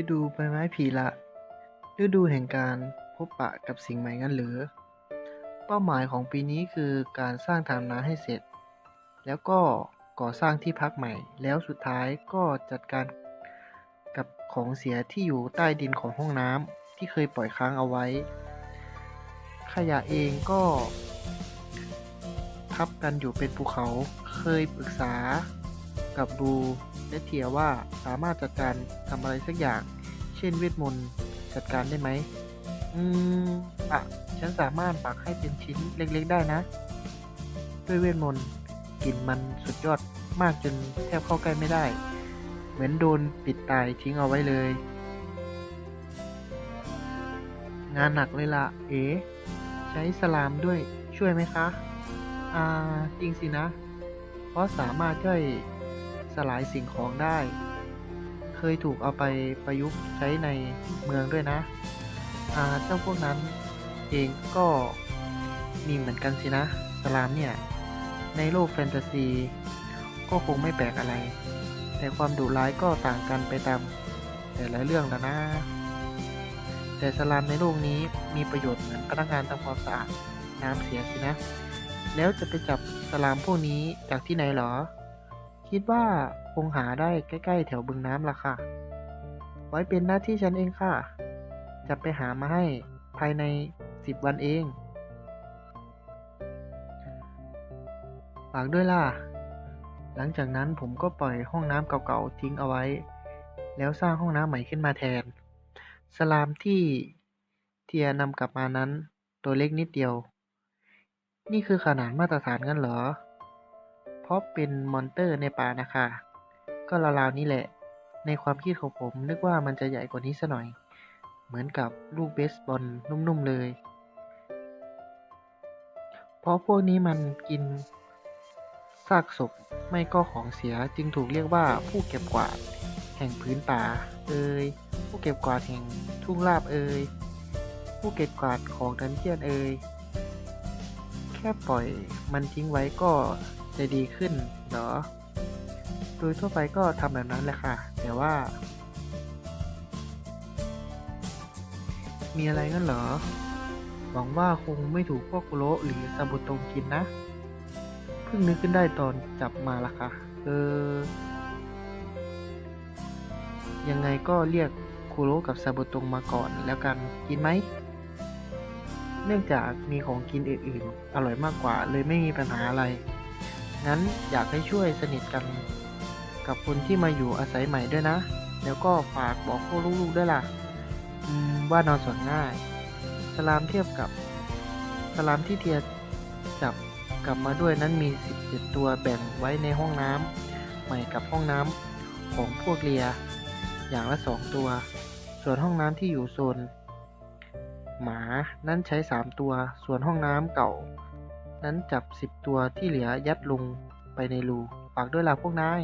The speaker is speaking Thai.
ฤดูใบไม้ผลิละ ฤดูแห่งการพบปะกับสิ่งใหม่งั้นหรือ เป้าหมายของปีนี้คือการสร้างทางน้ำให้เสร็จ แล้วก็ก่อสร้างที่พักใหม่ แล้วสุดท้ายก็จัดการกับของเสียที่อยู่ใต้ดินของห้องน้ำที่เคยปล่อยค้างเอาไว้ ขยะเองก็ ทับกันอยู่เป็นภูเขา เคยปรึกษากับรู และเทียว่าสามารถจัดการทำอะไรสักอย่าง เช่นเวทมนต์จัดการได้ไหม อืมอะ ฉันสามารถปักให้เป็นชิ้นเล็กๆได้นะ ด้วยเวทมนต์กลิ่นมันสุดยอดมากจนแทบเข้าใกล้ไม่ได้ เหมือนโดนปิดตายทิ้งเอาไว้เลย งานหนักเลยละเอ๋ ใช้สลามด้วยช่วยไหมคะ อ่า จริงสินะ เพราะสามารถย่อย สลายสิ่งของได้ เคยถูกเอาไปประยุกต์ใช้ในเมืองด้วยนะอาเจ้าพวกนั้นเองก็มีเหมือนกันสินะสลามเนี่ย ในโลกแฟนตาซี ก็คงไม่แปลกอะไร แต่ความดุร้ายก็ต่างกันไปตามแต่ละเรื่องแล้วนะ แต่สลามในโลกนี้มีประโยชน์เหมือนพนักงานทำความสะอาดน้ำเสียสินะ แล้วจะไปจับสลามพวกนี้จากที่ไหนหรอ คิดว่าคงหาได้ใกล้ๆแถวบึงน้ำล่ะค่ะ ไว้เป็นหน้าที่ฉันเองค่ะ จะไปหามาให้ภายในสิบวันเองฝากด้วยล่ะ หลังจากนั้นผมก็ปล่อยห้องน้ำเก่าๆทิ้งเอาไว้ แล้วสร้างห้องน้ำใหม่ขึ้นมาแทน สลามที่เทียนำกลับมานั้น ตัวเล็กนิดเดียว นี่คือขนาดมาตรฐานงั้นเหรอ เพราะเป็นมอนเตอร์ในป่านะคะ ก็ราวๆนี้แหละ ในความคิดของผมนึกว่ามันจะใหญ่กว่านี้ซะหน่อย เหมือนกับลูกเบสบอลนุ่มๆเลย เพราะพวกนี้มันกินซากศพไม่ก็ของเสียจึงถูกเรียกว่าผู้เก็บกวาดแห่งพื้นป่า เอ่ยผู้เก็บกวาดแห่งทุ่งราบเอ่ยผู้เก็บกวาดของดันเจียนเอ่ยแค่ปล่อยมันทิ้งไว้ก็ จะดีขึ้นเหรอ โดยทั่วไปก็ทำแบบนั้นแหละค่ะ แต่ว่า มีอะไรงั้นเหรอ หวังว่าคงไม่ถูกพวกคุโระหรือซาบุโตงกินนะ เพิ่งนึกขึ้นได้ตอนจับมาละค่ะ เออ ยังไงก็เรียกคุโรกับซาบุโตงมาก่อนแล้วกันกินไหมเนื่องจากมีของกินอื่นๆ อร่อยมากกว่าเลยไม่มีปัญหาอะไร งั้นอยากให้ช่วยสนิทกันกับคนที่มาอยู่อาศัยใหม่ด้วยนะ แล้วก็ฝากบอกพวกลูกๆด้วยล่ะว่านอนสอนง่าย สลามเทียบกับ สลามที่เทียจับกลับมาด้วยนั้นมี 17 ตัวแบ่งไว้ในห้องน้ำใหม่กับห้องน้ำของพวกเรีย อย่างละ 2 ตัว ส่วนห้องน้ำที่อยู่โซน หมานั้นใช้ 3 ตัว ส่วนห้องน้ำเก่า นั้นจับสิบตัวที่เหลือยัดลงไปในรู ฝากด้วยล่ะพวกนาย